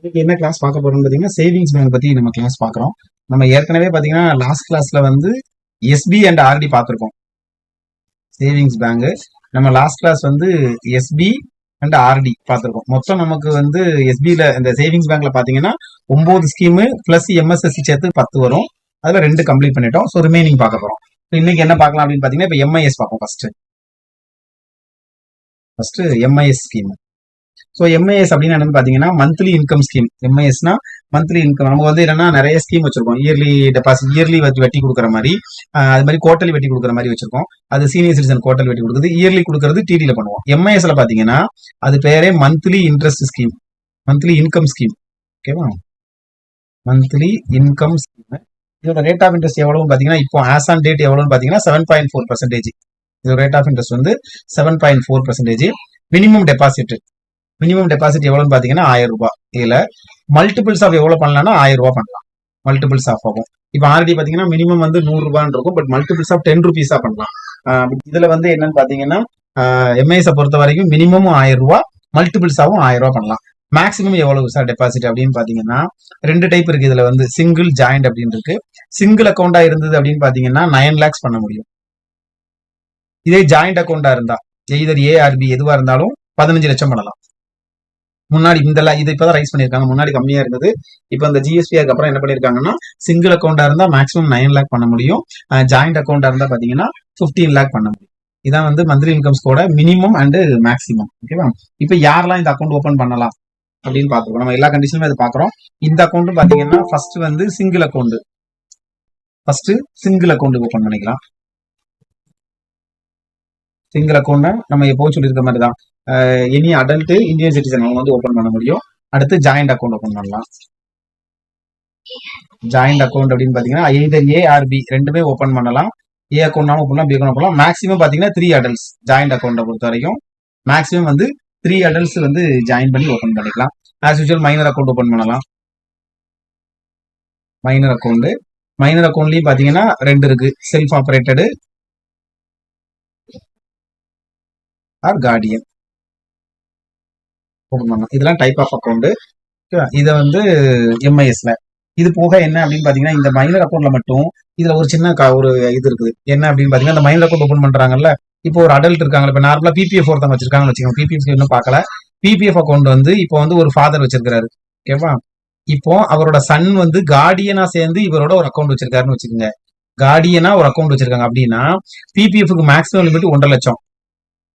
இன்னைக்கு என்ன கிளாஸ் பார்க்க போறோம்னு பார்த்தீங்கன்னா சேவிங்ஸ் பேங்க் பத்தி நம்ம கிளாஸ் பார்க்குறோம். நம்ம ஏற்கனவே பார்த்தீங்கன்னா லாஸ்ட் கிளாஸ்ல வந்து எஸ்பி அண்ட் ஆர்டி பார்த்துருக்கோம். சேவிங்ஸ் பேங்க் நம்ம லாஸ்ட் கிளாஸ் வந்து எஸ்பி அண்ட் ஆர்டி பார்த்துருக்கோம். மொத்தம் நமக்கு வந்து எஸ்பியில் இந்த சேவிங்ஸ் பேங்க்ல பார்த்தீங்கன்னா ஒன்பது ஸ்கீமு பிளஸ் எம்எஸ்எஸ்சி சேர்த்து பத்து வரும். அதில் ரெண்டு கம்ப்ளீட் பண்ணிட்டோம். ஸோ ரிமைனிங் பார்க்க போகிறோம் இன்னைக்கு என்ன பார்க்கலாம் அப்படின்னு பார்த்தீங்கன்னா இப்போ எம்ஐஎஸ் பார்ப்போம் first first MIS scheme so MIS அப்படின்னு என்னன்னு பார்த்தீங்கன்னா மந்த்லி இன்கம் ஸ்கீம் எம்ஐஎஸ்னா மந்த்லி இன்கம் நம்ம வந்து என்னன்னா நிறைய ஸ்கீம் வச்சிருக்கோம். இயர்லி டெபாசிட் இயர்லி வெட்டி கொடுக்குற மாதிரி அது மாதிரி குவார்டர்லி வெட்டி கொடுக்குற மாதிரி வச்சிருக்கோம். அது சீனியர் சிட்டிசன் குவார்டர்லி வெட்டி கொடுக்குறது இயர்லி கொடுக்குறது டிடியில் பண்ணுவோம். எம்ஐஎஸ்ல பார்த்தீங்கன்னா அது பேரே monthly interest scheme monthly income scheme ஓகேவா மந்த்லி இன்கம் ஸ்கீம் இதோட ரேட் ஆஃப் இன்ட்ரெஸ்ட் எவ்வளவு பார்த்தீங்கன்னா இப்போ ஆஸ் ஆன் டேட் எவ்வளோன்னு பார்த்தீங்கன்னா செவன் பாயிண்ட் ஃபோர் பர்சன்டேஜ் இதோட ரேட் ஆஃப் இன்ட்ரெஸ்ட் வந்து seven point four percentage minimum deposit minimum deposit எவ்வளோன்னு பார்த்தீங்கன்னா ஆயிரம் ரூபாய். இதில் மல்டிபிள்ஸ் ஆஃப் எவ்வளோ பண்ணலாம்னா ஆயிரம் ரூபாய் பண்ணலாம். மல்டிபிள்ஸ் ஆஃப் ஆகும். இப்போ ஆல்ரெடி பார்த்தீங்கன்னா மினிமம் வந்து நூறு ரூபான்னு இருக்கும். பட் மல்டிபிள்ஸ் ஆஃப் டென் ருபீஸாக பண்ணலாம். இதில் இதுல வந்து என்னன்னு பார்த்தீங்கன்னா எம்ஐஎஸ் பொறுத்த வரைக்கும் மினிமமும் ஆயிரம் ரூபா மல்டிபிள்ஸாவும் ஆயிரம் ரூபா பண்ணலாம். மேக்ஸிமம் எவ்வளவு சார் டெபாசிட் அப்படின்னு பாத்தீங்கன்னா ரெண்டு டைப் இருக்கு. இதுல வந்து சிங்கிள் ஜாயிண்ட் அப்படின்னு இருக்கு. சிங்கிள் அக்கௌண்டா இருந்தது அப்படின்னு பாத்தீங்கன்னா நைன் லேக்ஸ் பண்ண முடியும். இதே ஜாயிண்ட் அக்கௌண்டா இருந்தா எய்தர் ஏஆர்பி எதுவா இருந்தாலும் பதினஞ்சு லட்சம் பண்ணலாம். முன்னாடி இந்த இது இப்பதான் ரைஸ் பண்ணிருக்காங்க முன்னாடி கம்மியா இருந்தது. இப்போ இந்த ஜிஎஸ்பி அப்புறம் என்ன பண்ணிருக்காங்கன்னா சிங்கிள் அக்கௌண்டா இருந்தா மேக்ஸிமம் நைன் லேக் பண்ண முடியும். ஜாயிண்ட் அக்கௌண்டா இருந்தா பாத்தீங்கன்னா 15 லேக் பண்ண முடியும். இதான் வந்து மந்த்லி இன்கம்ஸ்கோட மினிமம் அண்ட் மேக்ஸிமம் ஓகேவா இப்போ யாரெல்லாம் இந்த அக்கௌண்ட் ஓபன் பண்ணலாம்? அப்படின்னு பாத்துருக்கோம் நம்ம எல்லா கண்டிஷனுமே அதை பாக்குறோம் இந்த அக்கௌண்ட் பாத்தீங்கன்னா ஃபர்ஸ்ட் வந்து single account first single account open பண்ணிக்கலாம். சிங்கிள் அக்கௌண்ட் நம்ம எப்போவும் சொல்லியிருக்க மாதிரி தான் எனி அடல்ட் இந்தியன் சிட்டிசன் அவங்க வந்து ஓபன் பண்ண முடியும். அடுத்து ஜாயிண்ட் அக்கௌண்ட் ஓபன் பண்ணலாம். ஜாயிண்ட் அக்கௌண்ட் அப்படின்னு பாத்தீங்கன்னா either ஏஆர்பி ரெண்டுமே ஓபன் பண்ணலாம். ஏ அக்கௌண்ட்னாலும் ஓப்பன் பண்ணலாம் பி அக்கௌண்ட் பண்ணலாம். மேக்ஸிமம் பாத்தீங்கன்னா த்ரீ அடல்ட்ஸ் ஜாயிண்ட் அக்கௌண்ட்டை பொறுத்த வரைக்கும். மேக்ஸிமம் வந்து த்ரீ அடல்ட்ஸ் வந்து ஜாயின் பண்ணி ஓபன் பண்ணிக்கலாம். As usual minor account open பண்ணலாம். மைனர் அக்கௌண்ட் மைனர் அக்கௌண்ட்லயும் பாத்தீங்கன்னா ரெண்டு இருக்கு. செல்ஃப் ஆப்ரேட்டடு ஆர் கார்டியன் கொடுத்தாங்க இதெல்லாம் டைப் ஆஃப் அக்கௌண்ட் இதை வந்து எம்ஐஎஸ்ல இது போக என்ன அப்படின்னு பாத்தீங்கன்னா இந்த மைனர் அக்கௌண்ட்ல மட்டும் இதுல ஒரு சின்ன ஒரு இது இருக்குது. என்ன அப்படின்னு பாத்தீங்கன்னா இந்த மைனர் அக்கௌண்ட் ஓபன் பண்றாங்கல்ல இப்போ ஒரு அடல்ட் இருக்காங்க இப்ப நார்மலா பிபிஎஃப் ஒருத்தவங்க வச்சிருக்காங்கன்னு வச்சுக்கோங்க. பிபிஎஃப் இன்னும் பார்க்கல பிபிஎஃப் அக்கௌண்ட் வந்து இப்போ வந்து ஒரு ஃபாதர் வச்சிருக்காரு ஓகேவா இப்போ அவரோட சன் வந்து கார்டியனா சேர்ந்து இவரோட ஒரு அக்கௌண்ட் வச்சிருக்காருன்னு வச்சுக்கோங்க. கார்டியனா ஒரு அக்கௌண்ட் வச்சிருக்காங்க அப்படின்னா பிபிஎஃப்க்கு மேக்ஸிமம் லிமிட் ஒன்றரை லட்சம்.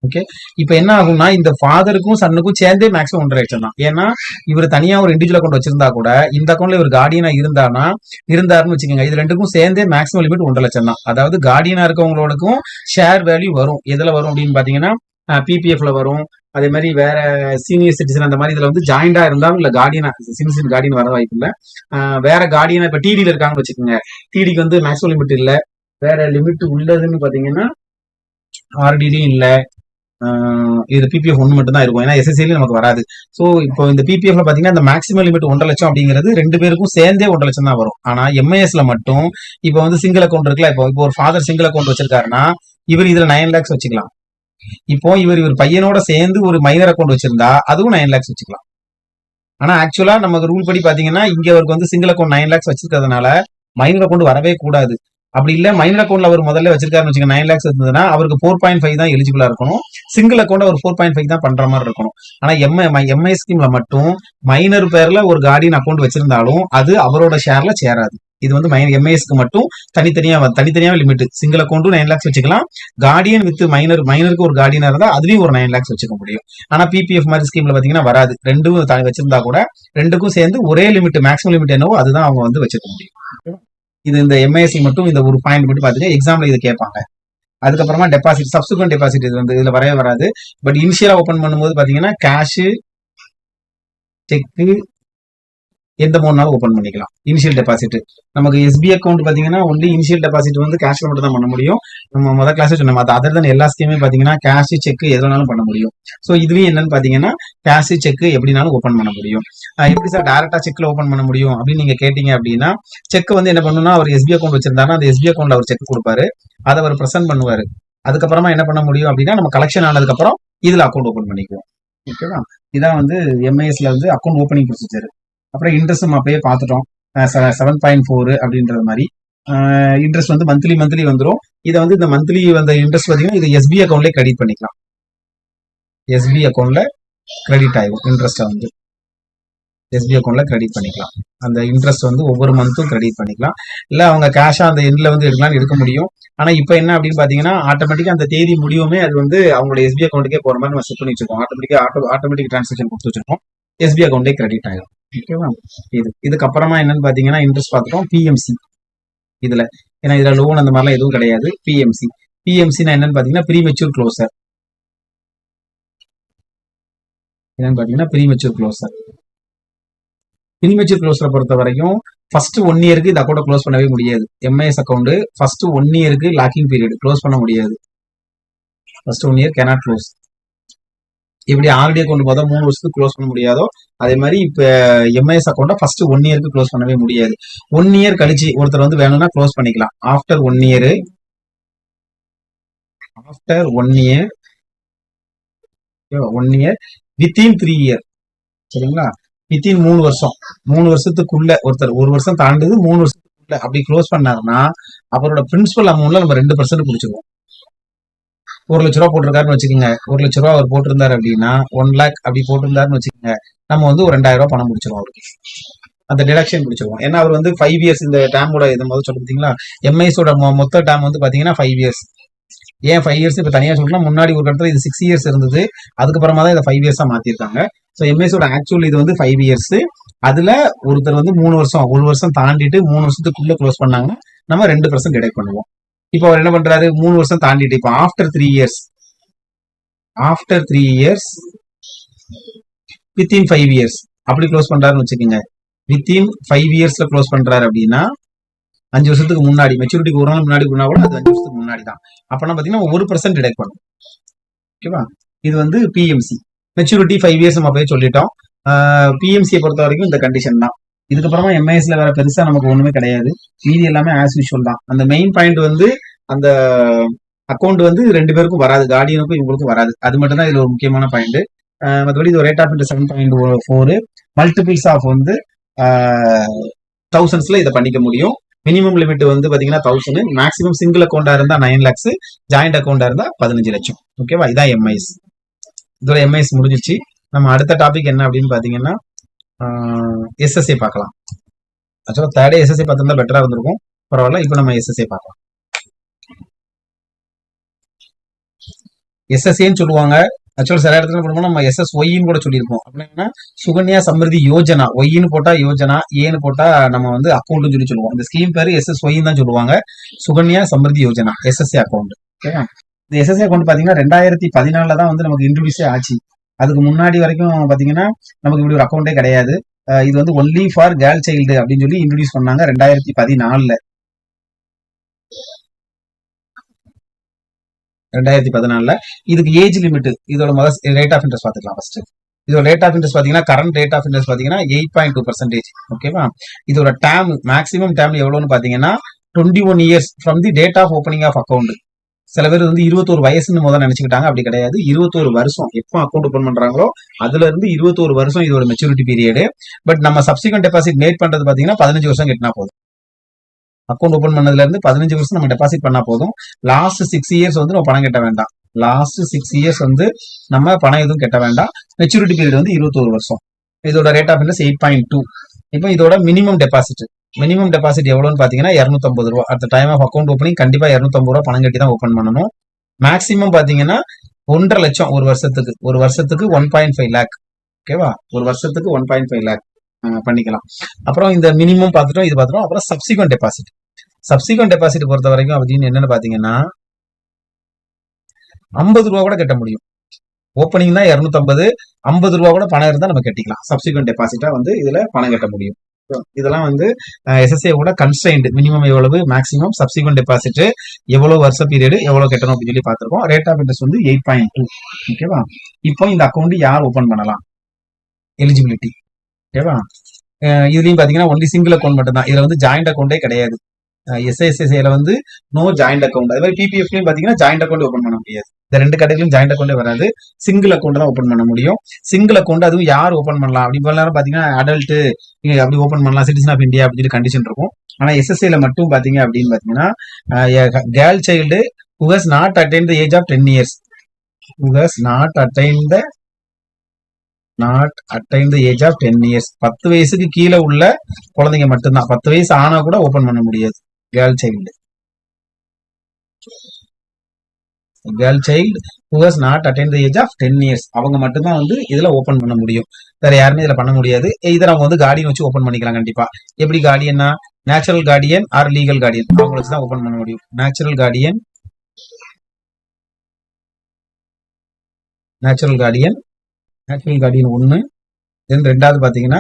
ஓகே இப்போ என்ன ஆகும்னா இந்த ஃபாதருக்கும் சன்னுக்கும் சேர்ந்தே மேக்ஸிமம் ஒன்றரை லட்சம் தான். ஏன்னா இவர் தனியா ஒரு இண்டிவிஜுவல் அக்கௌண்ட் வச்சிருந்தா கூட இந்த அக்கௌண்ட்ல இவர் கார்டியனா இருந்தானா இருந்தாருன்னு வச்சுக்கோங்க இது ரெண்டுக்கும் சேர்ந்தே மேக்ஸிமம் லிமிட் ஒன்றரை லட்சம் தான். அதாவது கார்டியனா இருக்கவங்களுக்கும் ஷேர் வேல்யூ வரும். எதுல வரும் அப்படின்னு பாத்தீங்கன்னா பிபிஎஃப்ல வரும். அதே மாதிரி வேற சீனியர் சிட்டிசன் அந்த மாதிரி இதுல வந்து ஜாயிண்டா இருந்தாலும் இல்ல கார்டியனா சீனியர் கார்டியன் வர வாய்ப்பு இல்ல. வேற கார்டியனா இப்ப டிடியில இருக்காங்கன்னு வச்சுக்கோங்க. டிடிக்கு வந்து மேக்ஸிமம் லிமிட் இல்ல. வேற லிமிட் உள்ளதுன்னு பாத்தீங்கன்னா ஆர்டிலையும் இல்லை. இது பிபிஎஃப் ஒன்று மட்டும் தான் இருக்கும். ஏன்னா எஸ்எஸ்சிலையும் நமக்கு வராது. ஸோ இப்போ இந்த பிபிஎஃப்ல பாத்தீங்கன்னா இந்த மேக்ஸிமம் லிமிட் ஒன்றரை லட்சம் அப்படிங்கிறது ரெண்டு பேருக்கும் சேர்ந்தே ஒன்றரை லட்சம் தான் வரும். ஆனா எம்ஐஎஸ்ல மட்டும் இப்போ வந்து சிங்கிள் அக்கௌண்ட் இருக்குல்ல இப்போ இப்போ ஒரு ஃபாதர் சிங்கிள் அக்கௌண்ட் வச்சிருக்காருன்னா இவர் இதுல நைன் லேக்ஸ் வச்சுக்கலாம். இப்போ இவர் இவர் பையனோட சேர்ந்து ஒரு மைனர் அக்கௌண்ட் வச்சிருந்தா அதுவும் நைன் லேக்ஸ் வச்சுக்கலாம். ஆனா ஆக்சுவலா நமக்கு ரூல் படி பாத்தீங்கன்னா இங்க அவருக்கு வந்து சிங்கிள் அக்கௌண்ட் நைன் லேக்ஸ் வச்சிருக்கிறதுனால மைனர் அக்கௌண்ட் வரவே கூடாது. அப்படி இல்ல மைனர் அக்கௌண்ட்ல அவர் முதல்ல வச்சிருக்காருன்னு வச்சுக்க நைன் லேக்ஸ் இருந்ததுன்னா அவருக்கு ஃபோர் பாயிண்ட் ஃபைவ் தான் எலிஜிபிளா இருக்கணும். சிங்கிள் அக்கௌண்ட் அவர் ஃபோர் பாயிண்ட் ஃபைவ் தான் பண்ற மாதிரி இருக்கணும். ஆனா எம்ஐ எம்ஐ ஸ்கீம்ல மட்டும் மைனர் பேர்ல ஒரு கார்டியன் அக்கௌண்ட் வச்சிருந்தாலும் அது அவரோட ஷேர்ல சேராது. இது வந்து எம்ஐஎஸ்க்கு மட்டும் தனித்தனியா தனித்தனியாக தனித்தனியா லிமிட் சிங்கிள் அக்கௌண்ட்டும் நைன் லேக்ஸ் வச்சுக்கலாம். கார்டியன் வித் மைனர் மைனருக்கு ஒரு கார்டியனா இருந்தா அதுலயும் ஒரு நைன் லேக்ஸ் வச்சுக்க முடியும். ஆனா பிபிஎஃப் மாதிரி ஸ்கீம்ல பாத்தீங்கன்னா வராது. ரெண்டும் வச்சிருந்தா கூட ரெண்டுக்கும் சேர்ந்து ஒரே லிமிட் மேக்ஸிமம் லிமிட் என்னவோ அதுதான் அவங்க வந்து வச்சுக்க முடியும். இது இந்த எம்ஐஎஸ்சி மட்டும் இந்த ஒரு பாயிண்ட் மட்டும் பார்த்தீங்கன்னா எக்ஸாம்ல இது கேட்பாங்க. அதுக்கப்புறமா டெபாசிட் சப்சிக்வெண்ட் டெபாசிட் இது வந்து இதுல வரவே வராது. பட் இனிஷியலா ஓபன் பண்ணும்போது பாத்தீங்கன்னா கேஷு செக்கு எந்த மூணு ஓப்பன் பண்ணிக்கலாம். இனிஷியல் டெபாசிட் நமக்கு எஸ்பி அக்கௌண்ட் பாத்தீங்கன்னா ஒன்லி இனிஷியல் டெபாசிட் வந்து கேஷ்ல மட்டும் தான் பண்ண முடியும். நம்ம முதல் கிளாஸ் சொன்ன மாதிரி அதர் தான் எல்லா ஸ்கீமே பாத்தீங்கன்னா கேஷ் செக் எது வேணாலும் பண்ண முடியும். ஸோ இதுலயும் என்னன்னு பாத்தீங்கன்னா கேஷ் செக் எப்படினாலும் ஓப்பன் பண்ண முடியும். எப்படி சார் டேரக்டா செக்ல ஓப்பன் பண்ண முடியும் அப்படின்னு நீங்க கேட்டீங்க அப்படின்னா செக் வந்து என்ன பண்ணணும்னா அவர் எஸ்பி அக்கௌண்ட் வச்சிருந்தாருன்னா அந்த எஸ்பி அக்கௌண்ட்ல அவர் செக் கொடுப்பாரு. அதை அவர் ப்ரெசென்ட் பண்ணுவாரு. அதுக்கப்புறமா என்ன பண்ண முடியும் அப்படின்னா நம்ம கலெக்ஷன் ஆனதுக்கு அப்புறம் இதுல அக்கௌண்ட் ஓப்பன் பண்ணிக்குவோம். ஓகேவா இதான் வந்து எம்ஐஎஸ்ல வந்து அக்கௌண்ட் ஓப்பனிங் ப்ரொசீஜர் அப்புறம் இன்ட்ரெஸ்ட் நம்ம அப்பயே பார்த்துட்டோம். செவன் பாயிண்ட் ஃபோர் அப்படின்றது மாதிரி. இன்ட்ரெஸ்ட் வந்து மந்த்லி மந்த்லி வந்துடும் இதை வந்து இந்த மந்த்லி வந்த இன்ட்ரெஸ்ட் பார்த்தீங்கன்னா இது எஸ்பி அக்கௌண்ட்லேயே கிரெடிட் பண்ணிக்கலாம். எஸ்பி அக்கௌண்ட்ல கிரெடிட் ஆகும் இன்ட்ரெஸ்ட்டை வந்து. எஸ்பி அக்கௌண்ட்ல கிரெடிட் பண்ணிக்கலாம். அந்த இன்ட்ரெஸ்ட் வந்து ஒவ்வொரு மந்த்தும் கிரெடிட் பண்ணிக்கலாம். இல்லை அவங்க கேஷா அந்த எண்ட்ல வந்து எடுக்கலாம்னு எடுக்க முடியும். ஆனா இப்போ என்ன அப்படின்னு பாத்தீங்கன்னா ஆட்டோமேட்டிக்கா அந்த தேதி முடியுமே அது வந்து அவங்களோட எஸ்பி அக்கௌண்ட்டுக்கே போற மாதிரி நம்ம செட் பண்ணி வச்சிருக்கோம். ஆட்டோமேட்டிக்கா ஆட்டோ ஆட்டோமேட்டிக் டிரான்சாக்ஷன் கொடுத்து வச்சிருக்கோம். எஸ்பி அக்கௌண்ட்டே கிரெடிட் ஆகும் ஓகேவா இது இதுக்கப்புறமா என்னன்னு பாத்தீங்கன்னா இன்ட்ரெஸ்ட் பார்த்துட்டோம் பிஎம்சி இதுல. ஏன்னா இதுல லோன் அந்த மாதிரிலாம் எதுவும் கிடையாது. பிஎம்சி பிஎம்சினா என்னன்னு பாத்தீங்கன்னா ப்ரீ மெச்சூர் க்ளோசர் என்னன்னு பாத்தீங்கன்னா ப்ரீ மெச்சூர் க்ளோசர் ப்ரீமெச்சூர் க்ளோஸரை பொறுத்த வரைக்கும் ஃபர்ஸ்ட் ஒன் இயருக்கு இந்த அக்கௌண்ட் க்ளோஸ் பண்ணவே முடியாது. எம்ஐஎஸ் அக்கௌண்ட் ஃபர்ஸ்ட் ஒன் இயருக்கு லாக்கிங் பீரியட் க்ளோஸ் பண்ண முடியாது. First one year cannot close இப்படி ஆல்ரெடி அக்கௌண்ட் பார்த்தா மூணு வருஷத்துக்கு க்ளோஸ் பண்ண முடியாதோ அதே மாதிரி இப்போ எம்ஐஎஸ் அக்கௌண்ட்டை ஃபர்ஸ்ட் ஒன் இயருக்கு க்ளோஸ் பண்ணவே முடியாது. ஒன் இயர் கழிச்சு ஒருத்தர் வந்து வேணும்னா க்ளோஸ் பண்ணிக்கலாம். After one year after one year one year within three year சரிங்களா? வித்தின் மூணு வருஷம். மூணு வருஷத்துக்குள்ள ஒருத்தர் ஒரு வருஷம் தாண்டது மூணு வருஷத்துக்குள்ள அப்படி க்ளோஸ் பண்ணாருன்னா அவரோட பிரின்சிபல் அமௌண்ட்ல நம்ம ரெண்டு பர்சன்ட் பிடிச்சிருவோம் ஒரு லட்ச ரூபா போட்டிருக்காருன்னு வச்சுக்கோங்க. ஒரு லட்ச ரூபா அவர் போட்டிருந்தாரு அப்படின்னா ஒன் லேக் அப்படி போட்டிருந்தாருன்னு வச்சுக்கோங்க நம்ம வந்து ஒரு ரெண்டாயிரம் ரூபா பணம் பிடிச்சிருவோம் அவருக்கு. அந்த டிடக்ஷன் பிடிச்சிருவோம் ஏன்னா அவர் வந்து ஃபைவ் இயர்ஸ் இந்த டேமோட இது முதல் சொல்ல பார்த்தீங்களா எம்ஐஸோட மொத்த டேம் வந்து பாத்தீங்கன்னா ஃபைவ் இயர்ஸ் ஏன் ஃபைவ் இயர்ஸ் இப்போ தனியாக சொல்லலாம் முன்னாடி ஒரு இடத்துல இது சிக்ஸ் இயர்ஸ் இருந்தது. அதுக்கப்புறமா தான் இதை ஃபைவ் இயர்ஸாக மாற்றிருக்காங்க ஸோ எம்எஸோட ஆக்சுவல் இது வந்து ஃபைவ் இயர்ஸ் அதில் ஒருத்தர் வந்து மூணு வருஷம் ஒரு வருஷம் தாண்டிட்டு மூணு வருஷத்துக்குள்ளே க்ளோஸ் பண்ணாங்கன்னா நம்ம ரெண்டு பர்சன்ட் டிடெக்ட் பண்ணுவோம். இப்போ அவர் என்ன பண்றாரு? மூணு வருஷம் தாண்டிட்டு. இப்போ after three years after three years within five years அப்படி க்ளோஸ் பண்றாருன்னு வச்சுக்கோங்க. வித்தின் ஃபைவ் இயர்ஸ்ல க்ளோஸ் பண்றாரு அப்படின்னா அஞ்சு வருஷத்துக்கு முன்னாடி மெச்சூரிட்டிக்கு ஒரு நாள் முன்னாடி பண்ணா கூட அது அஞ்சு வருஷத்துக்கு முன்னாடி தான். அப்பனா பாத்தீங்கன்னா ஒரு பர்சன்ட் டிடெக்ட் பண்ணும். ஓகேவா இது வந்து பிஎம்சி மெச்சூரிட்டி ஃபைவ் இயர்ஸ் நம்ம போய் சொல்லிட்டோம். பிஎம்சியை பொறுத்த வரைக்கும் இந்த கண்டிஷன் தான். இதுக்கப்புறமா எம்ஐஎஸ்ல வேற பெருசா நமக்கு ஒண்ணுமே கிடையாது. மீதி எல்லாமே ஆஸ் யூஷுவல் தான். அந்த மெயின் பாயிண்ட் வந்து அந்த அக்கௌண்ட் வந்து ரெண்டு பேருக்கும் வராது. கார்டியனுக்கும் இவங்களுக்கும் வராது. அது மட்டும் தான் இதுல ஒரு முக்கியமான பாயிண்ட் மற்றபடி இது rate of interest seven point four multiples of வந்து தௌசண்ட்ஸ்ல இதை பண்ணிக்க முடியும். மினிமம் லிமிட் வந்து பாத்தீங்கன்னா தௌசண்ட் மேக்ஸிமம் சிங்கிள் அக்கௌண்டா இருந்தா நைன் லேக்ஸ் ஜாயிண்ட் அக்கௌண்டா இருந்தா பதினஞ்சு லட்சம். ஓகேவா இதான் எம்ஐஎஸ் இதோட எம்ஐஎஸ் முடிஞ்சிச்சு. நம்ம அடுத்த டாபிக் என்ன அப்படின்னு பாத்தீங்கன்னா எஸ்எஸ்ஏ பார்க்கலாம். ஆக்சுவலா தேர்டே எஸ்எஸ்ஏ பார்த்துருந்தா பெட்டரா இருந்திருக்கும். பரவாயில்ல இப்போ நம்ம எஸ்எஸ்ஏ பார்க்கலாம். எஸ்எஸ்ஏன்னு சொல்லுவாங்க. ஆக்சுவலா சில இடத்துல போடும்போது நம்ம எஸ்எஸ் ஒய்ன்னு கூட சொல்லியிருப்போம். அப்படின்னா சுகன்யா சமிருதி யோஜனா. ஒய்ன்னு போட்டா யோஜனா ஏன்னு போட்டா நம்ம வந்து அக்கௌண்ட்னு சொல்லி சொல்லுவோம். இந்த ஸ்கீம் பேர் எஸ்எஸ் ஒய்ன்னு தான் சொல்லுவாங்க. சுகன்யா சமிருதி யோஜனா எஸ்எஸ்ஏ அக்கௌண்ட் ஓகேவா? இந்த எஸ்எஸ்ஏ அக்கௌண்ட் பாத்தீங்கன்னா ரெண்டாயிரத்தி பதினாலில் தான் வந்து நமக்கு இன்ட்ரடியூஸே ஆச்சு. அதுக்கு முன்னாடி வரைக்கும் பாத்தீங்கன்னா நமக்கு இப்படி ஒரு அக்கௌண்டே கிடையாது. இது வந்து ஒன்லி ஃபார் கேர்ள் சைல்டு அப்படின்னு சொல்லி இன்ட்ரடியூஸ் பண்ணாங்க ரெண்டாயிரத்தி பதினாலுல. ரெண்டாயிரத்தி பதினாலுல. இதுக்கு ஏஜ் லிமிட் இதோட முதல் ரேட் ஆஃப் இன்ட்ரெஸ்ட் பாத்துக்கலாம் ஃபர்ஸ்ட் இதோட ரேட் ஆஃப் இன்ட்ரெஸ்ட் பாத்தீங்கன்னா கரண்ட் ரேட் ஆஃப் இன்ட்ரெஸ்ட் பாத்தீங்கன்னா எயிட் பாயிண்ட் டூ பர்சன்டேஜ் ஓகேவா இதோட டேம் மேக்ஸிமம் டேம் எவ்வளவுன்னு பாத்தீங்கன்னா twenty one years from the date of opening of account சில பேர் வந்து இருபத்தோரு வயசுன்னு முதல்ல நினைச்சுக்கிட்டாங்க. அப்படி கிடையாது. இருபத்தோரு வருஷம் எப்போ அக்கௌண்ட் ஓப்பன் பண்றாங்களோ அதுல இருந்து இருபத்தோரு வருஷம் இதோட மெச்சூரிட்டி பீரியடு பட் நம்ம சப்சிக்வெண்ட் டெபாசிட் மேட் பண்றது பாத்தீங்கன்னா பதினஞ்சு வருஷம் கட்டினா போதும். அக்கௌண்ட் ஓப்பன் பண்ணதுல இருந்து பதினஞ்சு வருஷம் நம்ம டெபாசிட் பண்ணா போதும். லாஸ்ட் சிக்ஸ் இயர்ஸ் வந்து நம்ம பணம் கட்ட வேண்டாம். லாஸ்ட் சிக்ஸ் இயர்ஸ் வந்து நம்ம பணம் எதுவும் கட்ட வேண்டாம். மெச்சூரிட்டி பீரியட் வந்து இருபத்தோரு வருஷம். இதோட rate of interest eight point two இப்போ இதோட மினிமம் டெபாசிட் மினிமம் டெபாசிட் எவ்வளோன்னு பார்த்தீங்கன்னா இரநூத்தம்பது ரூபா. At time of account opening கண்டிப்பாக இரநூத்தம்பது ரூபா பணம் கட்டி தான் ஓப்பன் பண்ணணும். மேக்ஸிமம் பார்த்தீங்கன்னா ஒன்றரை லட்சம் ஒரு வருஷத்துக்கு. ஒரு வருஷத்துக்கு ஒன் பாயிண்ட் ஃபைவ் லேக் ஓகேவா ஒரு வருஷத்துக்கு ஒன் பாயிண்ட் ஃபைவ் லேக் பண்ணிக்கலாம். அப்புறம் இந்த மினிமம் பார்த்துட்டோம் இது பார்த்துட்டோம் அப்புறம் சப்சிகன் டெபாசிட் சப்சிகன் டெபாசிட் பொறுத்த வரைக்கும் அப்படின்னு என்னன்னு பார்த்தீங்கன்னா ஐம்பது ரூபா கூட கட்ட முடியும். ஓப்பனிங் தான் இரநூத்தம்பது ஐம்பது ரூபா கூட பணம் இருந்தால் நம்ம கட்டிக்கலாம். சப்சிகன் டெபாசிட்டா வந்து இதில் பணம் கட்ட முடியும். இதெல்லாம் வந்து எஸ்எஸ்ஏ கூட கன்ஸ்டைன்ட் மினிமம் எவ்வளவு மேக்ஸிமம் சப்சிக்வெண்ட் டெபாசிட் எவ்வளவு வருஷ பீரியடு எவ்வளவு கட்டணும் அப்படின்னு சொல்லி பார்த்திருக்கோம். ரேட் ஆஃப் இன்ட்ரெஸ்ட் வந்து எயிட் பாயிண்ட் டூ ஓகேவா இப்போ இந்த அக்கௌண்ட் யார் ஓபன் பண்ணலாம்? எலிஜிபிலிட்டி ஓகேவா இதுலயும் பாத்தீங்கன்னா ஒன்லி சிங்கிள் அக்கௌண்ட் மட்டும் தான் இதுல வந்து ஜாயிண்ட் அக்கௌண்டே கிடையாது. எஸ்எஸ்எஸ்ஏல வந்து நோ ஜாயிண்ட் அக்கௌண்ட் அதே மாதிரி பிபிஎஃப்லயும் பாத்தீங்கன்னா ஜாயிண்ட் அக்கௌண்ட் ஓபன் பண்ண முடியாது. இந்த ரெண்டு கடைகளும் ஜாயிண்ட் அக்கௌண்டே வராது. சிங்கிள் அக்கௌண்ட் தான் ஓப்பன் பண்ண முடியும். சிங்கிள் அக்கௌண்ட் அதுவும் யார் ஓப்பன் பண்ணலாம்? அப்படி போல நேரம் பாத்தீங்கன்னா அடல்ட் நீங்க அப்படி ஓப்பன் பண்ணலாம். சிட்டிசன் ஆஃப் இந்தியா அப்படின்னு கண்டிஷன் இருக்கும். ஆனா எஸ்எஸ்சில மட்டும் பாத்தீங்க அப்படின்னு பாத்தீங்கன்னா girl child who has not attain the age of ten years who has not attain the not attain the age of ten years பத்து வயசுக்கு கீழே உள்ள குழந்தைங்க மட்டும்தான். பத்து வயசு ஆனா கூட ஓபன் பண்ண முடியாது. Girl child girl child who has not attain the age of ten years அவங்க மட்டும்தான் வந்து இதில் ஓப்பன் பண்ண முடியும். வேற யாருமே இதில் பண்ண முடியாது. இதை அவங்க வந்து கார்டியன் வச்சு ஓப்பன் பண்ணிக்கலாம் கண்டிப்பாக எப்படி கார்டியன்னா natural guardian or legal guardian அவங்க வச்சு தான் ஓப்பன் பண்ண முடியும். Natural guardian natural guardian natural guardian ஒன்னு தென் ரெண்டாவது பார்த்தீங்கன்னா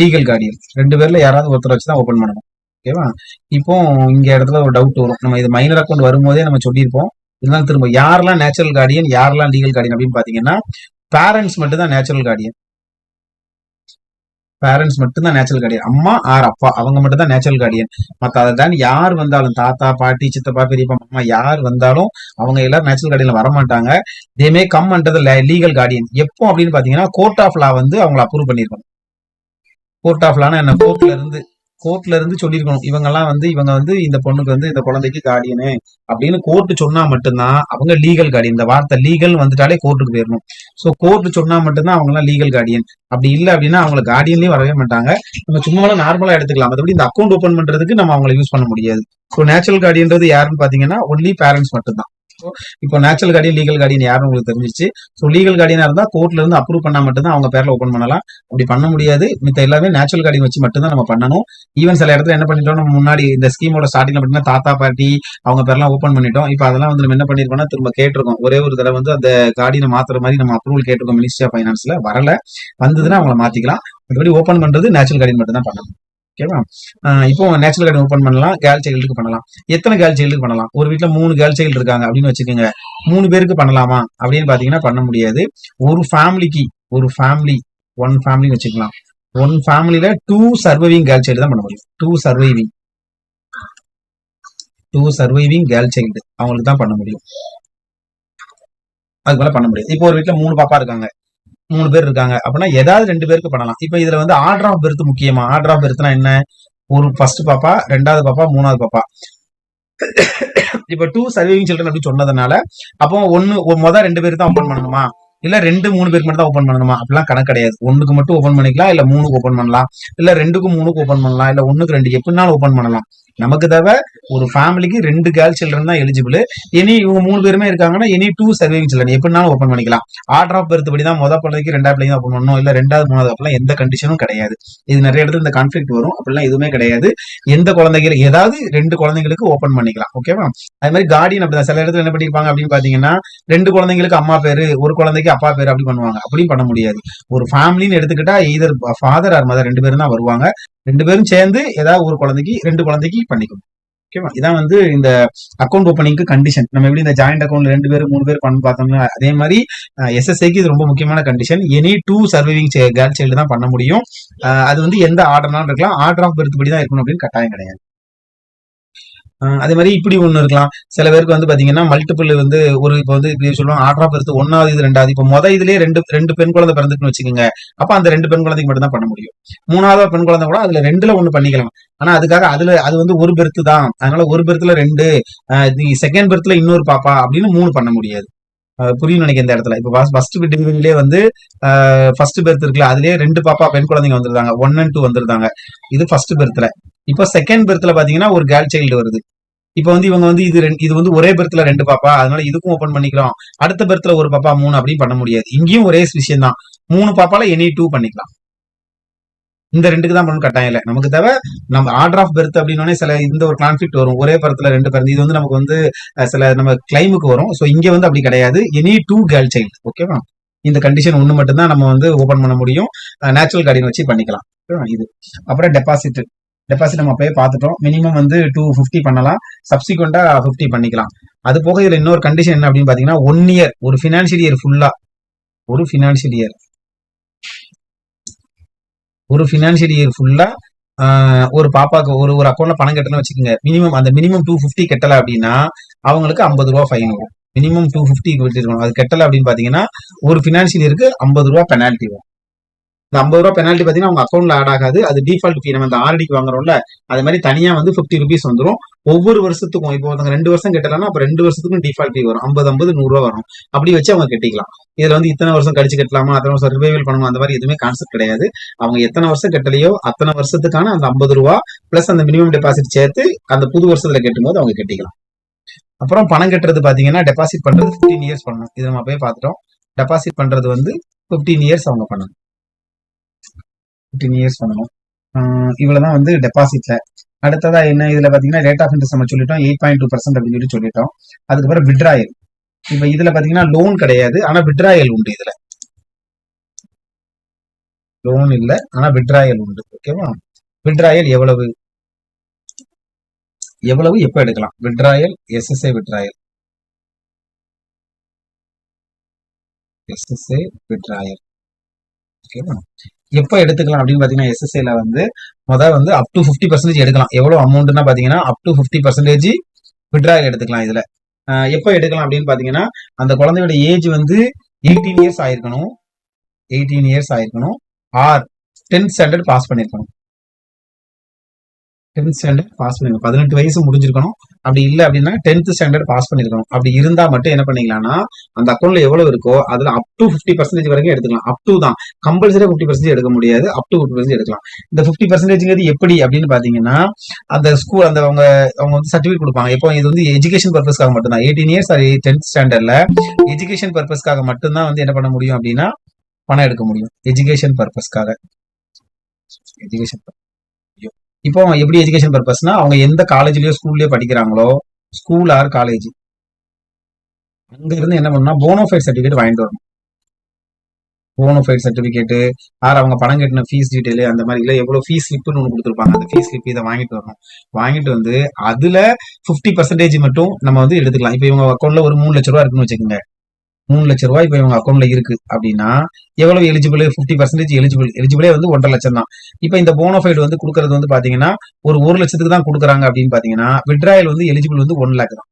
லீகல் கார்டியன் ரெண்டு பேர்ல யாராவது ஒருத்தர் வச்சு தான் ஓப்பன் பண்ணணும் ஓகேவா இப்போ இங்க இடத்துல ஒரு டவுட் வரும். நம்ம இது மைனர் அக்கௌண்ட் வரும்போதே நம்ம சொல்லியிருப்போம். இருந்தாலும் திரும்ப யாரெல்லாம் நேச்சுரல் கார்டியன் யாரெல்லாம் லீகல் கார்டியன் அப்படின்னு பாத்தீங்கன்னா பேரண்ட்ஸ் மட்டும் தான் நேச்சுரல் கார்டியன் பேரண்ட்ஸ் மட்டும் தான் நேச்சுரல் கார்டியன் அம்மா ஆர் அப்பா அவங்க மட்டும் தான் நேச்சுரல் கார்டியன் மற்ற அதை தான் யார் வந்தாலும் தாத்தா பாட்டி சித்தப்பா பெரியப்பா அம்மா யார் வந்தாலும் அவங்க எல்லாரும் நேச்சுரல் கார்டியன்ல வர மாட்டாங்க. They may come under legal guardian எப்போ அப்படின்னு பாத்தீங்கன்னா கோர்ட் ஆஃப் லா வந்து அவங்களை அப்ரூவ் பண்ணிருக்கணும். கோர்ட் ஆஃப் லானா என்ன? கோர்ட்ல இருந்து கோர்ட்ல இருந்து சொல்லியிருக்கணும். இவங்கெல்லாம் வந்து இவங்க வந்து இந்த பொண்ணுக்கு வந்து இந்த குழந்தைக்கு கார்டியனு அப்படின்னு கோர்ட் சொன்னா மட்டும்தான் அவங்க லீகல் கார்டியன் இந்த வார்த்தை லீகல் வந்துட்டாலே கோர்ட்டுக்கு போயிடணும் ஸோ கோர்ட் சொன்னா மட்டும்தான் அவங்க எல்லாம் லீகல் கார்டியன் அப்படி இல்லை அப்படின்னா அவங்கள கார்டியன்லயும் வரவே மாட்டாங்க. நம்ம சும்மா நார்மலா எடுத்துக்கலாம். மற்றபடி இந்த அக்கௌண்ட் ஓப்பன் பண்றதுக்கு நம்ம அவங்களை யூஸ் பண்ண முடியாது. ஸோ நேச்சுரல் கார்டியன்றது யாருன்னு பாத்தீங்கன்னா ஒன்லி பேரண்ட்ஸ் மட்டும்தான். இப்போ நேச்சுரல் கார்டியன் லீகல் கார்டியன் யாருன்னு உங்களுக்கு தெரிஞ்சிச்சு ஸோ லீகல் கார்டியனா இருந்தால் கோர்ட்ல இருந்து அப்ரூவ் பண்ணா மட்டும்தான் அவங்க பேர்ல ஓப்பன் பண்ணலாம். அப்படி பண்ண முடியாது. மித்த எல்லாமே நேச்சுரல் கார்டியன் வச்சு மட்டும்தான் நம்ம பண்ணணும். ஈவன் சில இடத்துல என்ன பண்ணிட்டோம் நம்ம முன்னாடி இந்த ஸ்கீமோட ஸ்டார்டிங்ல பார்த்தீங்கன்னா தாத்தா பாட்டி அவங்க பேர்லாம் ஓப்பன் பண்ணிட்டோம். இப்போ அதெல்லாம் வந்து நம்ம என்ன பண்ணிருக்கோம்னா திரும்ப கேட்டிருக்கோம். ஒரே ஒரு தடவை வந்து அந்த கார்டியனை மாத்துற மாதிரி நம்ம அப்ரூவல் கேட்டிருக்கோம் மினிஸ்ட்ரி ஆஃப் ஃபைனான்ஸ்ல வரல. வந்ததுன்னா அவங்கள மாத்திக்கலாம். மற்றபடி ஓப்பன் பண்றது நேச்சுரல் கார்டியன் மட்டும் தான் பண்ணணும். ஓகேவா இப்போ நேச்சுரல் கார்டியன் ஓப்பன் பண்ணலாம் கேர்ள் சைல்டுக்கு பண்ணலாம். எத்தனை கேர்ள் சைல்டுக்கு பண்ணலாம்? ஒரு வீட்டில் மூணு கேர்ள் சைல்டு இருக்காங்க அப்படின்னு வச்சுக்கோங்க. மூணு பேருக்கு பண்ணலாமா? அப்படின்னு பாத்தீங்கன்னா பண்ண முடியாது. ஒரு ஃபேமிலிக்கு ஒரு ஃபேமிலி ஒன் ஃபேமிலி வச்சுக்கலாம். ஒன் ஃபேமிலியில டூ சர்வைவிங் கேர்ள் சைல்டு தான் பண்ண முடியும். Two surviving two surviving girl child அவங்களுக்கு தான் பண்ண முடியும். அதுக்கு மேல பண்ண முடியாது. இப்போ ஒரு வீட்டில் மூணு பாப்பா இருக்காங்க. மூணு பேர் இருக்காங்க. அப்படின்னா ஏதாவது ரெண்டு பேருக்கு பண்ணலாம். இப்போ இதுல வந்து ஆர்டர் ஆஃப் பெர்த் முக்கியமா? ஆர்டர் ஆஃப் பெர்த்னா என்ன? ஒரு ஃபர்ஸ்ட் பாப்பா ரெண்டாவது பாப்பா மூணாவது பாப்பா. இப்ப டூ சர்வைவிங் சில்ட்ரன் அப்படி சொன்னதுனால அப்போ ஒன்னு மொதல் ரெண்டு பேருக்கு தான் ஓபன் பண்ணணுமா? இல்ல ரெண்டு மூணு பேருக்கு மட்டும் தான் ஓபன் பண்ணணுமா? அப்படிலாம் கணக்கு கிடையாது. ஒண்ணுக்கு மட்டும் ஓபன் பண்ணிக்கலாம் இல்ல மூணுக்கு ஓபன் பண்ணலாம். இல்ல ரெண்டுக்கு மூணுக்கு ஓபன் பண்ணலாம். இல்ல ஒண்ணுக்கு ரெண்டு எப்படினாலும் ஓபன் பண்ணலாம். நமக்கு தவிர ஒரு ஃபேமிலிக்கு ரெண்டு கேர்ள் சில்ட்ரன் தான் எலிஜிபிள் இனி இவங்க மூணு பேருமே இருக்காங்கன்னா இனி டூ சர்வைவிங் சில்ட்ரன் எப்படினாலும் ஓப்பன் பண்ணிக்கலாம். ஆர்டர் ஆஃப் படி தான் மொதல் பிள்ளைக்கு ரெண்டாவது பிள்ளைக்கு தான் ஓப்பன் பண்ணணும். இல்ல ரெண்டாவது மூணாவது அப்படிலாம் எந்த கண்டிஷனும் கிடையாது. இது நிறைய இடத்துல இந்த கான்ஃபிளிக் வரும். அப்படிலாம் எதுவுமே கிடையாது. எந்த குழந்தைகள் ஏதாவது ரெண்டு குழந்தைங்களுக்கு ஓப்பன் பண்ணிக்கலாம். ஓகேவா அது மாதிரி கார்டியன் அப்படிதான். சில இடத்துல என்ன பண்ணிருப்பாங்க அப்படின்னு பாத்தீங்கன்னா ரெண்டு குழந்தைங்களுக்கு அம்மா பேரு ஒரு குழந்தைக்கு அப்பா பேரு அப்படி பண்ணுவாங்க. அப்படியும் பண்ண முடியாது. ஒரு ஃபேமிலின்னு எடுத்துக்கிட்டா இதர் ஃபாதர் ஆர் மதர் ரெண்டு பேரும் தான் வருவாங்க. ரெண்டு பேரும் சேர்ந்து ஏதாவது ஒரு குழந்தைக்கு ரெண்டு குழந்தைக்கு பண்ணிக்கணும். ஓகேவா இதான் வந்து இந்த அக்கௌண்ட் ஓப்பனிங்க்கு கண்டிஷன் நம்ம எப்படி இந்த ஜாயிண்ட் அக்கௌண்ட் ரெண்டு பேர் மூணு பேர் பண்ணு பார்த்தோம்னா அதே மாதிரி எஸ்எஸ்ஐக்கு இது ரொம்ப முக்கியமான condition any two surviving girl child தான் பண்ண முடியும். அது வந்து எந்த ஆர்டர்னாலும் இருக்கலாம். ஆர்டர் ஆஃப் பெர்த் படி தான் இருக்கணும் அப்படின்னு கட்டாயம் கிடையாது. அதே மாதிரி இப்படி ஒன்று இருக்கலாம். சில பேருக்கு வந்து பாத்தீங்கன்னா மல்டிபிள் வந்து ஒரு இப்போ வந்து இப்படி சொல்லுவாங்க ஆர்டர் ஆஃப் ஒன்னாவது இது ரெண்டாவது. இப்போ முத இதுலயே ரெண்டு ரெண்டு பெண் குழந்தை பிறந்துக்குன்னு வச்சுக்கோங்க. அப்போ அந்த ரெண்டு பெண் குழந்தைக்கு மட்டும் தான் பண்ண முடியும். மூணாவது பெண் குழந்தை கூட அதுல ரெண்டுல ஒன்று பண்ணிக்கலாம். ஆனா அதுக்காக அதுல அது வந்து ஒரு பெர்த்து தான். அதனால ஒரு பெர்த்ல ரெண்டு செகண்ட் பெர்த்ல இன்னொரு பாப்பா அப்படின்னு மூணு பண்ண முடியாது. புரியும் நினைக்கிற இந்த இடத்துல. இப்போ ஃபர்ஸ்ட் டெலிவரியிலே வந்து ஃபர்ஸ்ட் பெர்த் இருக்குல்ல அதுலயே ரெண்டு பாப்பா பெண் குழந்தைங்க வந்திருந்தாங்க. ஒன் அண்ட் டூ வந்திருந்தாங்க. இது ஃபர்ஸ்ட் பெர்த்ல இப்போ செகண்ட் பெர்த்ல பாத்தீங்கன்னா ஒரு கேர்ள் சைல்டு வருது. இப்போ வந்து இவங்க வந்து இது இது வந்து ஒரே பெர்த்ல ரெண்டு பாப்பா. அதனால இதுக்கும் ஓபன் பண்ணிக்கலாம். அடுத்த பெர்த்ல ஒரு பாப்பா மூணு அப்படின்னு பண்ண முடியாது. இங்கேயும் ஒரே விஷயம் தான் மூணு பாப்பால எனி டூ பண்ணிக்கலாம். இந்த ரெண்டுக்கு தான் பண்ணணும் கட்டாயம் இல்லை. நமக்கு தேவை நம்ம ஆர்டர் ஆஃப் பெர்த் அப்படின்னோடனே சில இந்த ஒரு கான்ஃபிளிக் வரும். ஒரே படத்துல ரெண்டு பிறந்து இது வந்து நமக்கு வந்து சில நம்ம கிளைமுக்கு வரும். ஸோ இங்க வந்து அப்படி கிடையாது. எனி டூ கேர்ள் சைல்டு ஓகேவா இந்த கண்டிஷன் ஒன்று மட்டும்தான் நம்ம வந்து ஓபன் பண்ண முடியும். நேச்சுரல் கார்டியன் வச்சு பண்ணிக்கலாம். இது. அப்புறம் டெபாசிட் டெபாசிட் நம்ம அப்பயே பார்த்துட்டோம். மினிமம் வந்து டூ ஃபிஃப்டி பண்ணலாம். சப்சிக்வெண்டா ஃபிஃப்டி பண்ணிக்கலாம். அது போக இதுல இன்னொரு கண்டிஷன் என்ன அப்படின்னு பாத்தீங்கன்னா ஒன் இயர் ஒரு ஃபினான்ஷியல் இயர் ஃபுல்லா ஒரு ஃபினான்ஷியல் இயர் ஒரு ஃபினான்ஷியல் இயர் ஃபுல்லா ஒரு பாப்பாக்கு ஒரு ஒரு அக்கௌண்ட்ல பணம் கட்டணும்னு வச்சுக்கோங்க. மினிமம் அந்த மினிமம் டூ ஃபிஃப்டி கட்டல அப்படின்னா அவங்களுக்கு ஐம்பது ரூபா ஃபைன் வரும். மினிமம் டூ ஃபிஃப்டி வச்சிருக்கணும் அது கட்டலை அப்படின்னு பாத்தீங்கன்னா ஒரு ஃபினான்ஷியல் இயருக்கு ஐம்பது ரூபா பெனால்ட்டி வரும். இந்த ஐம்பது ரூபா பெனால்ட்டி பார்த்தீங்கன்னா அவங்க அக்கௌண்ட்ல ஆட் ஆகாது. அது டிஃபால்ட் ஃபீ நம்ம இந்த ஆர்டிக்கு வாங்குறோம்ல அது மாதிரி தனியா வந்து ஃபிஃப்டி ருபீஸ் வந்துடும் ஒவ்வொரு வருஷத்துக்கும் இப்போ ஒருத்தங்க ரெண்டு வருஷம் கட்டலன்னா அப்ப ரெண்டு வருஷத்துக்கும் டிஃபால்ட் ஃபீ வரும். ஐம்பது ஐம்பது நூறுரூவா வரும். அப்படி வச்சு அவங்க கட்டிக்கலாம். இதுல வந்து இத்தனை வருஷம் கழிச்சு கட்டலாமா அத்தனை வருஷம் ரிவைவல் பண்ணணும் அந்த மாதிரி எதுவுமே கான்செப்ட் கிடையாது. அவங்க எத்தனை வருஷம் கட்டலையோ அத்தனை வருஷத்துக்கான அந்த ஐம்பது ரூபா பிளஸ் அந்த மினிமம் டெபாசிட் சேர்த்து அந்த புது வருஷத்துல கட்டும்போது அவங்க கட்டிக்கலாம். அப்புறம் பணம் கட்டுறது பாத்தீங்கன்னா டெபாசிட் பண்றது 15 இயர்ஸ் பண்ணணும். இது நம்ம போய் பார்த்துட்டோம். டெபாசிட் பண்றது வந்து 15 இயர்ஸ் அவங்க பண்ணணும். 15 இயர்ஸ் பண்ணணும். இவ்வளோ இவ்வளவுதான் வந்து டெபாசிட்ல அடுத்ததா என்ன? இதுல பாத்தீங்கன்னா ரேட் ஆஃப் இன்ட்ரெஸ்ட் நம்ம சொல்லிட்டோம். எயிட் பாயிண்ட் டூ பர்சன்ட் அப்படின்னு சொல்லி சொல்லிட்டோம். அதுக்கப்புறம் விட்ராயல் இப்ப இதுல பாத்தீங்கன்னா லோன் கிடையாது. ஆனா விட்ராயல் உண்டு இதுல. லோன் இல்ல ஆனா விட்ராயல் உண்டு. ஓகேவா விட்ராயல் எவ்வளவு? எவ்வளவு? எப்ப எடுக்கலாம்? Withdrawal SSA withdrawal SSA withdrawal ஓகேவா எப்போ எடுத்துக்கலாம் அப்படின்னு பார்த்தீங்கன்னா எஸ்எஸ்ஏல வந்து முதல் வந்து அப் டு ஃபிஃப்டி பர்சன்டேஜ் எடுக்கலாம். எவ்வளோ அமௌண்ட்னா பார்த்தீங்கன்னா up to fifty percentage withdraw எடுத்துக்கலாம் இதில். எப்போ எடுக்கலாம் அப்படின்னு பார்த்தீங்கன்னா அந்த குழந்தையோட ஏஜ் வந்து எயிட்டீன் இயர்ஸ் ஆயிருக்கணும். எயிட்டீன் இயர்ஸ் ஆயிருக்கணும். ஆர் டென்த் ஸ்டாண்டர்ட் பாஸ் பண்ணியிருக்கணும் டென்த் ஸ்டாண்டர்ட் பாஸ் பண்ணிருக்கணும். பதினெட்டு வயசு முடிஞ்சிருக்கணும். அப்படி இல்லை அப்படின்னா டென்த் ஸ்டாண்டர்ட் பாஸ் பண்ணிருக்கணும். அப்படி இருந்தா மட்டும் என்ன பண்ணிக்கலாம்னா அந்த அக்கௌண்ட்ல எவ்வளவு இருக்கோ அதுல அப் டு ஃபிஃப்டி பர்சன்டேஜ் வரைக்கும் எடுத்துக்கலாம். அப் டு தான். கம்பல்சரியா ஃபிஃப்டி பர்சன்டேஜ் எடுக்க முடியாது. அப் டு ஃபிஃப்டி பர்சன்டேஜ் எடுக்கலாம். இந்த ஃபிஃப்டி பர்சன்டேஜ்ங்கிறது எப்படி அப்படின்னு பாத்தீங்கன்னா அந்த ஸ்கூல் அந்த அவங்க அவங்க வந்து சர்டிஃபிகேட் கொடுப்பாங்க. இப்போ இது வந்து எஜுகேஷன் பர்பஸ்க்காக மட்டும்தான். எயிட்டீன் இயர்ஸ் டென்த் ஸ்டாண்டர்ட்ல எஜுகேஷன் பர்பஸ்க்காக மட்டும்தான் வந்து என்ன பண்ண முடியும் அப்படின்னா பணம் எடுக்க முடியும். எஜுகேஷன் பர்பஸ்க்காக எஜுகேஷன் இப்போ எப்படி எஜுகேஷன் பர்பஸ்னா அவங்க எந்த காலேஜ்லயோ ஸ்கூல்லயோ படிக்கிறாங்களோ ஸ்கூல் ஆர் காலேஜ் அங்க இருந்து என்ன பண்ணா போனோஃபைட் சர்டிஃபிகேட் வாங்கிட்டு வரணும். போனோஃபைட் சர்டிபிகேட்டு ஆர் அவங்க பணம் கட்டின ஃபீஸ் டீடைல் அந்த மாதிரி இல்லை எவ்வளவு ஃபீஸ் ஸ்லிப்னு ஒன்று கொடுத்துருப்பாங்க. அந்த ஃபீஸ் ஸ்லிப் இதை வாங்கிட்டு வரணும். வாங்கிட்டு வந்து அதுல ஃபிஃப்டி பர்சன்டேஜ் மட்டும் நம்ம வந்து எடுத்துக்கலாம். இப்போ இவங்க கொள்ள ஒரு மூணு லட்ச ரூபா இருக்குன்னு வச்சுக்கோங்க. மூணு லட்ச ரூபாய் இப்போ இவங்க அக்கௌண்ட்ல இருக்கு. அப்படின்னா எவ்வளவு எலிஜிபிள் ஃபிஃப்டி பர்சன்டேஜ் எலிஜிபிள் எலிஜிபிளே வந்து ஒன்றரை லட்சம் தான். இப்போ இந்த போனோஃபைடு வந்து கொடுக்கறது வந்து பாத்தீங்கன்னா ஒரு ஒரு லட்சத்துக்கு தான் கொடுக்குறாங்க அப்படின்னு பாத்தீங்கன்னா விட்ராயல் வந்து எலிஜிபிள் வந்து ஒன் லேக் தான்.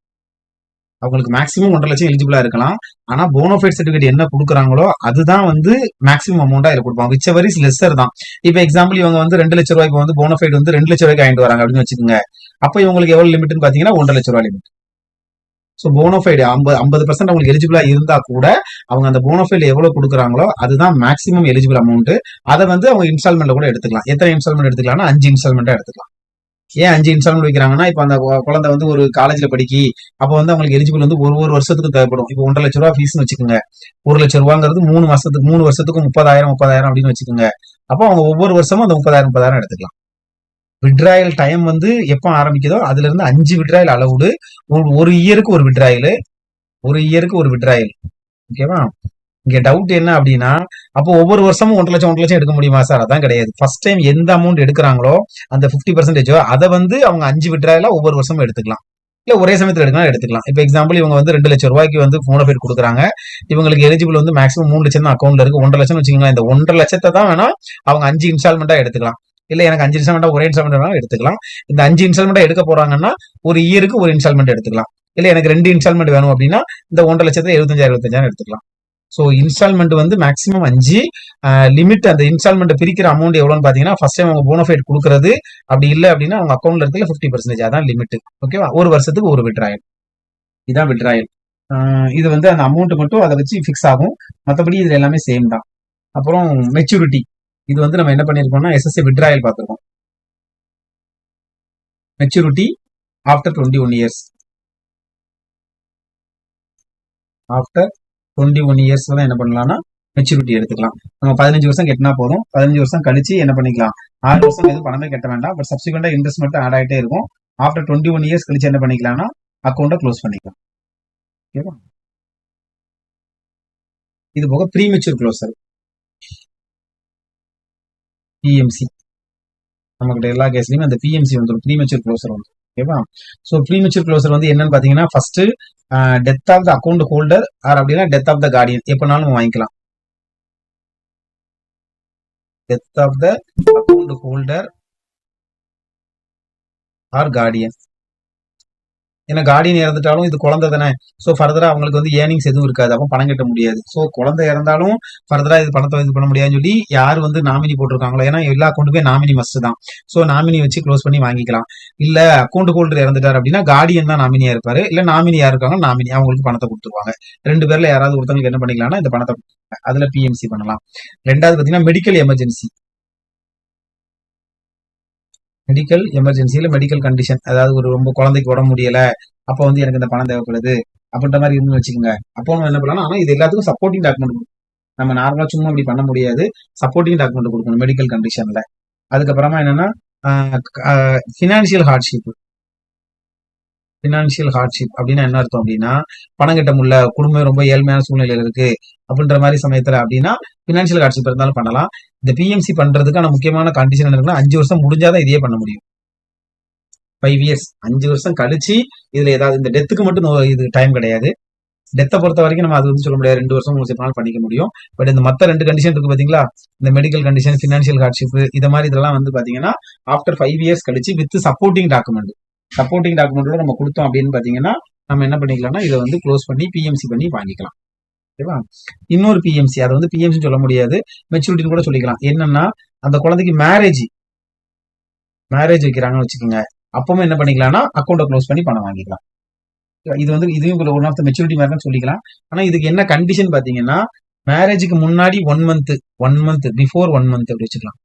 அவங்களுக்கு மேக்ஸிமம் ஒன்றரை லட்சம் எலிஜிபிளா இருக்கலாம். ஆனா போனோஃபைட் சர்டிஃபிகேட் என்ன கொடுக்குறாங்களோ அதுதான் வந்து மேக்ஸிமம் அமௌண்டா இதில் கொடுப்பாங்க. விச் வரிஸ் லெஸ்ஸர் தான். இப்போ எக்ஸாம்பிள் இவங்க வந்து ரெண்டு லட்ச ரூபாய்க்கு வந்து போனோஃபைட் வந்து ரெண்டு லட்ச ரூபாய்க்கு ஆயிட்டு வராங்க அப்படின்னு வச்சுக்கோங்க. அப்போ இவங்களுக்கு எவ்வளவு லிமிட்னு பாத்தீங்கன்னா ஒன்றரை லட்ச ரூபாய் லிமிட் ஸோ போனோஃபைடு ஐம்பது ஐம்பது பர்சன்ட் அவங்களுக்கு எலிஜிபிளா இருந்தா கூட அவங்க அந்த போனோஃபைடு எவ்வளவு கொடுக்குறாங்களோ அதுதான் மேக்ஸிமம் எலிஜிபிள் அமௌண்ட் அதை வந்து அவங்க இன்ஸ்டால்மெண்ட்ல கூட எடுத்துக்கலாம். எத்தனை இன்ஸ்டால்மெண்ட் எடுத்துக்கலாம்னா அஞ்சு இன்ஸ்டால்மெண்ட்டாக எடுத்துக்கலாம். ஏன் அஞ்சு இன்ஸ்டால்மெண்ட் வைக்கிறாங்கன்னா இப்போ அந்த குழந்தை வந்து ஒரு காலேஜில் படிக்கி அப்போ வந்து அவங்களுக்கு எலிஜிபிள் வந்து ஒரு ஒரு வருஷத்துக்கு தேவைப்படும். இப்போ ஒன்றரை லட்ச ரூபா ஃபீஸ்னு வச்சுக்கோங்க. ஒரு லட்ச ரூபாங்கிறது மூணு மாசத்துக்கு மூணு வருஷத்துக்கு முப்பதாயிரம் முப்பதாயிரம் அப்படின்னு வச்சுக்கோங்க. அப்போ அவங்க ஒவ்வொரு வருஷமும் அந்த முப்பதாயிரம் முப்பதாயிரம் எடுத்துக்கலாம். விட்ராயல் டைம் வந்து எப்போ ஆரம்பிக்குதோ அதுல இருந்து அஞ்சு விட்ராயல் அளவுடு ஒரு- ஒரு இயருக்கு ஒரு விட்ராயல் ஒரு இயருக்கு ஒரு விட்ராயல் ஓகேவா இங்க டவுட் என்ன அப்படின்னா அப்போ ஒவ்வொரு வருஷமும் ஒன்றரை லட்சம் ஒன்றரை லட்சம் எடுக்க முடியுமா சார்? அதான் கிடையாது. ஃபர்ஸ்ட் டைம் எந்த அமௌண்ட் எடுக்கிறாங்களோ அந்த ஃபிஃப்டி பர்சன்டேஜோ அதை வந்து அவங்க அஞ்சு விட்ராயலா ஒவ்வொரு வருஷமும் எடுத்துக்கலாம். இல்லை ஒரே சமயத்தில் எடுக்கலாம் எடுத்துக்கலாம். இப்போ எக்ஸாம்பிள் இவங்க வந்து ரெண்டு லட்சம் ரூபாய்க்கு வந்து போனஃபைட் கொடுக்குறாங்க. இவங்களுக்கு எலிஜிபிள் வந்து மேக்ஸிமம் மூணு லட்சம் தான் அக்கௌண்ட்ல இருக்கு. ஒன்றரை லட்சம் வச்சுக்கலாம் இந்த ஒன்றரை லட்சத்தை தான் வேணா அவங்க அஞ்சு இன்ஸ்டால்மெண்ட்டாக எடுத்துக்கலாம். இல்ல எனக்கு அஞ்சு இன்ஸ்டால்மெண்டா ஒரே இன்ஸ்டால்மெண்ட் எடுத்துக்கலாம். இந்த அஞ்சு இன்ஸ்டால்மெண்டா எடுக்க போறாங்கன்னா ஒரு இயருக்கு ஒரு இன்ஸ்டால்மெண்ட் எடுத்துக்கலாம். இல்ல எனக்கு ரெண்டு இன்ஸ்டால்மெண்ட் வேணும் அப்படின்னா இந்த ஒன்றரை லட்சத்தை எழுபத்தஞ்சாயிரம் எழுபத்தஞ்சாயிரம் எடுத்துக்கலாம். ஸோ இன்ஸ்டால்மெண்ட் வந்து மேக்ஸிமம் அஞ்சு லிமிட் அந்த இன்ஸ்டால்மெண்ட் பிரிக்கிற அமௌண்ட் எவ்வளோன்னு பார்த்தீங்கன்னா ஃபர்ஸ்ட் டைம் அவங்க போனோஃபைட் கொடுக்குறது. அப்படி இல்லை அப்படின்னா அவங்க அக்கௌண்ட்ல இருக்கிற ஃபிஃப்டி பர்சன்டேஜ் அதான் லிமிட் ஓகேவா ஒரு வருஷத்துக்கு ஒரு விட்ராயல் இதான் விட்ராயல் இது வந்து அந்த அமௌண்ட் மட்டும் அதை வச்சு ஃபிக்ஸ் ஆகும். மற்றபடி இதில் எல்லாமே சேம் தான். அப்புறம் மெச்சூரிட்டி இது வந்து நம்ம என்ன பண்ணியிருக்கோம்னா எஸ்எஸ்சி விட்ராயல் பார்த்துருக்கோம். Maturity after twenty one years after twenty one years தான் என்ன பண்ணலாம்னா மெச்சூரிட்டி எடுத்துக்கலாம். நம்ம பதினஞ்சு வருஷம் கட்டினா போதும். பதினஞ்சு வருஷம் கழிச்சு என்ன பண்ணிக்கலாம்? ஆறு வருஷம் எதுவும் பணமே கட்ட வேண்டாம். பட் சப்சிக்வெண்டா இன்ட்ரெஸ்ட் மட்டும் ஆட் ஆகிட்டே இருக்கும். ஆஃப்டர் டுவெண்ட்டி ஒன் இயர்ஸ் கழிச்சு என்ன பண்ணிக்கலாம்னா அக்கௌண்ட்டை க்ளோஸ் பண்ணிக்கலாம். ஓகேவா இது போக ப்ரீமெச்சூர் க்ளோசர் பிஎம்சி நம்மகிட்ட எல்லா கேஸ்லயுமே அந்த பிஎம்சி வந்துடும் ப்ரீமெச்சூர் க்ளோசர் வந்து ஓகேவா? ஸோ ப்ரீமெச்சூர் க்ளோசர் வந்து என்னன்னு பாத்தீங்கன்னா first death of the account holder or அப்படின்னா டெத் ஆஃப் த கார்டியன் எப்பனாலும் வாங்கிக்கலாம். Death of the account holder or guardian ஏன்னா கார்டியன் இறந்துட்டாலும் இது குழந்தை தானே. ஸோ ஃபர்தரா அவங்களுக்கு வந்து ஏர்னிங்ஸ் எதுவும் இருக்காது. அப்போ பணம் கட்ட முடியாது. ஸோ குழந்தை இறந்தாலும் ஃபர்தராக இது பணத்தை இது பண்ண முடியாதுன்னு சொல்லி யார் வந்து நாமினி போட்டிருக்காங்களோ ஏன்னா எல்லா அக்கௌண்ட்டுமே நாமினி மஸ்ட் தான். ஸோ நாமினி வச்சு க்ளோஸ் பண்ணி வாங்கிக்கலாம். இல்லை அக்கௌண்ட் ஹோல்டர் இறந்துட்டார் அப்படின்னா கார்டியன் தான் நாமினியா இருப்பார். இல்லை நாமினி யார் இருக்காங்க நாமினி அவங்களுக்கு பணத்தை கொடுத்துருவாங்க. ரெண்டு பேரில் யாராவது ஒருத்தவங்களுக்கு என்ன பண்ணிக்கலாம்னா இந்த பணத்தை கொடுத்துருவாங்க. அதுல பிஎம்சி பண்ணலாம். ரெண்டாவது பாத்தீங்கன்னா மெடிக்கல் எமர்ஜென்சி மெடிக்கல் எமர்ஜென்சியில் மெடிக்கல் கண்டிஷன் அதாவது ஒரு ரொம்ப குழந்தைக்கு உடம்பு முடியல அப்போ வந்து எனக்கு இந்த பணம் தேவைப்படுது அப்படின்ற மாதிரி இருந்து வச்சுக்கோங்க. அப்போ நம்ம என்ன பண்ணலாம்? ஆனால் இது எல்லாத்துக்கும் சப்போர்ட்டிங் டாக்குமெண்ட் நம்ம நார்மலாக சும்மா அப்படி பண்ண முடியாது. சப்போர்ட்டிங் டாக்குமெண்ட் கொடுக்கணும் மெடிக்கல் கண்டிஷன்ல அதுக்கப்புறமா என்னன்னா ஃபினான்ஷியல் ஹார்ட்ஷிப் ஃபினான்ஷியல் ஹார்ட்ஷிப் அப்படின்னா என்ன அர்த்தம் அப்படின்னா பணம் கட்ட முடியல குடும்பம் ரொம்ப ஏழ்மையான சூழ்நிலையில இருக்கு அப்படின்ற மாதிரி சமயத்துல அப்படின்னா ஃபினான்ஷியல் ஹார்ட்ஷிப் இருந்தாலும் பண்ணலாம். இந்த பிஎம்சி பண்றதுக்கான முக்கியமான கண்டிஷன் இருக்குன்னா அஞ்சு வருஷம் முடிஞ்சாதான் இதையே பண்ண முடியும். ஃபைவ் இயர்ஸ் அஞ்சு வருஷம் கழிச்சு இதுல ஏதாவது இந்த டெத்துக்கு மட்டும் இது டைம் கிடையாது. டெத்தை பொறுத்த வரைக்கும் நம்ம அது வந்து சொல்ல முடியாது ரெண்டு வருஷம் மூணு வருஷம் பண்ணிக்க முடியும். பட் இந்த மற்ற ரெண்டு கண்டிஷன் இருக்கு பாத்தீங்களா இந்த மெடிக்கல் கண்டிஷன் ஃபினான்ஷியல் ஹார்ட்ஷிப் இது மாதிரி இதெல்லாம் வந்து பாத்தீங்கன்னா ஆஃப்டர் ஃபைவ் இயர்ஸ் கழிச்சு வித் சப்போர்ட்டிங் டாக்குமெண்ட் சப்போர்ட்டிங் டாக்குமெண்ட்டோட நம்ம கொடுத்தோம் அப்படின்னு பார்த்தீங்கன்னா நம்ம என்ன பண்ணிக்கலாம்னா இதை வந்து க்ளோஸ் பண்ணி பிஎம்சி பண்ணி வாங்கிக்கலாம். ஓகேவா இன்னொரு பிஎம்சி அதை வந்து பிஎம்சி சொல்ல முடியாது. மெச்சூரிட்டின்னு கூட சொல்லிக்கலாம். என்னன்னா அந்த குழந்தைக்கு மேரேஜ் மேரேஜ் வைக்கிறாங்கன்னு வச்சுக்கோங்க. அப்பவும் என்ன பண்ணிக்கலாம்னா அக்கௌண்ட்டை க்ளோஸ் பண்ணி பணம் வாங்கிக்கலாம். இது வந்து இதுவும் ஒன் ஆஃப் த மெச்சூரிட்டி மாதிரி தான் சொல்லிக்கலாம். ஆனா இதுக்கு என்ன கண்டிஷன் பாத்தீங்கன்னா மேரேஜுக்கு முன்னாடி one month one month before one month அப்படி வச்சுக்கலாம்.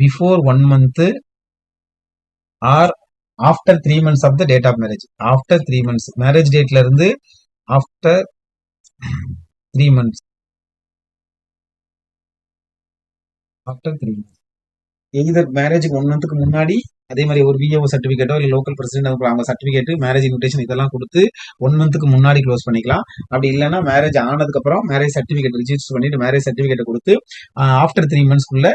Before one month or after three months of the date of marriage after three months marriage டேட்ல இருந்து after three months after three months either மேரேஜுக்கு one மந்த்துக்கு முன்னாடி அதே மாதிரி ஒரு விஏஓ சர்டிஃபிகேட்டோ இல்லை லோக்கல் பிரசிடென்ட் அவங்க சர்டிஃபிகேட் மேரேஜ் இன்விடேஷன் இதெல்லாம் கொடுத்து ஒன் மந்த்துக்கு முன்னாடி க்ளோஸ் பண்ணிக்கலாம். அப்படி இல்லைன்னா மேரேஜ் ஆனதுக்கப்புறம் மேரேஜ் சர்டிஃபிகேட் ரிஜிஸ்டர் பண்ணிட்டு மேரேஜ் சர்டிஃபிகேட் கொடுத்து ஆஃப்டர் த்ரீ மந்த்ஸ்க்குள்ள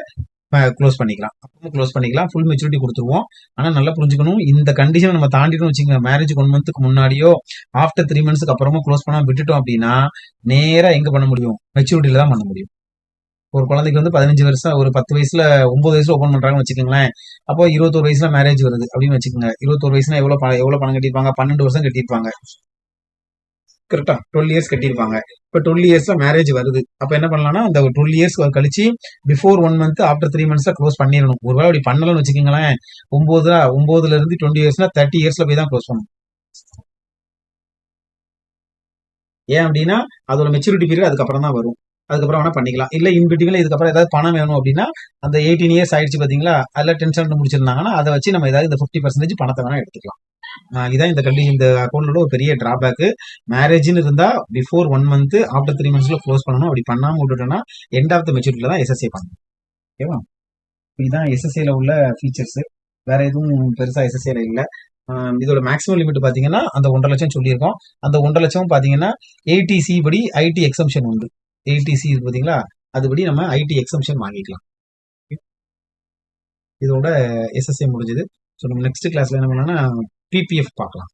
க்ளோஸ் பண்ணிக்கலாம். அப்பவும் க்ளோஸ் பண்ணிக்கலாம். ஃபுல் மெச்சூரிட்டி கொடுத்துருவோம். ஆனால் நல்லா புரிஞ்சுக்கணும். இந்த கண்டிஷன் நம்ம தாண்டிட்டோம் வச்சுக்கோங்க. மேரேஜ் ஒன் மந்த்துக்கு முன்னாடியோ ஆஃப்டர் த்ரீ மந்த்ஸ்க்கு அப்புறமும் க்ளோஸ் பண்ணாமல் விட்டுட்டோம் அப்படின்னா நேராக எங்கே பண்ண முடியும்? மெச்சூரிட்டியில தான் பண்ண முடியும். ஒரு குழந்தைக்கு வந்து பதினஞ்சு வருஷம் ஒரு பத்து வயசுல ஒன்பது வயசுல ஓப்பன் பண்றாங்கன்னு வச்சுக்கோங்களேன். அப்போ இருபத்தோரு வயசுல மேரேஜ் வருது அப்படின்னு வச்சுக்கோங்க. இருபத்தோரு வயசுல எவ்வளவு எவ்வளவு பணம் கட்டிருப்பாங்க பன்னெண்டு வருஷம் கட்டிருப்பாங்க கரெக்டா டுவெல் இயர்ஸ் கட்டியிருப்பாங்க. இப்போ டுவெல் இயர்ஸ்ல மேரேஜ் வருது. அப்போ என்ன பண்ணலாம்னா அந்த டுவெல் இயர்ஸ் கழிச்சு before one month after three மந்த்ஸ்ல close பண்ணிடணும். ஒருவேளை அப்படி பண்ணலன்னு வச்சுக்கோங்களேன் ஒன்பது ஒன்பதுல இருந்து டுவெண்ட்டி இயர்ஸ்னா தேர்ட்டி இயர்ஸ்ல போய் தான் க்ளோஸ் பண்ணணும். ஏன் அப்படின்னா அதோட மெச்சூரிட்டி பீரியட் அதுக்கப்புறம் தான் வரும். அதுக்கப்புறம் வேணா பண்ணிக்கலாம். இல்லை இன்பிட்டிவில் இதுக்கப்புறம் ஏதாவது பணம் வேணும் அப்படின்னா அந்த எயிட்டீன் இயர்ஸ் ஆயிடுச்சு பார்த்தீங்களா அதில் டென்ஷன் முடிச்சிருந்தாங்கன்னா அதை வச்சு நம்ம ஏதாவது இந்த ஃபிஃப்டி பர்சன்டேஜ் பணத்தை வேணா எடுத்துக்கலாம். இதான் இந்த கல்வி இந்த அக்கௌண்ட்டோட ஒரு பெரிய டிராபேக்கு மேரேஜ்னு இருந்தா before one month after three மந்த்ஸில் close பண்ணணும். அப்படி பண்ணாமல் விட்டுட்டோன்னா எண்ட் ஆஃப் த மெச்சூரிட்டில தான் எஸ்எஸ்ஏ பண்ணணும். ஓகேவா? இதுதான் எஸ்எஸ்ஏல உள்ள ஃபீச்சர்ஸு வேற எதுவும் பெருசா எஸ்எஸ்ஏல இல்லை. இதோட மேக்ஸிமம் லிமிட் பார்த்தீங்கன்னா அந்த ஒன்றரை லட்சம் சொல்லியிருக்கோம். அந்த ஒன்றரை லட்சம் பார்த்தீங்கன்னா ஏடிசி படி ஐடி எக்ஸம்ஷன் உண்டு. ஏடிசி இருக்கு பார்த்தீங்களா அதுபடி நம்ம ஐடி எக்ஸம்ஷன் வாங்கிக்கலாம். இதோட எஸ்எஸ்ஏ முடிஞ்சது. ஸோ நம்ம நெக்ஸ்ட் கிளாஸ்ல என்ன பண்ணலாம்னா பிபிஎஃப் பார்க்கலாம்.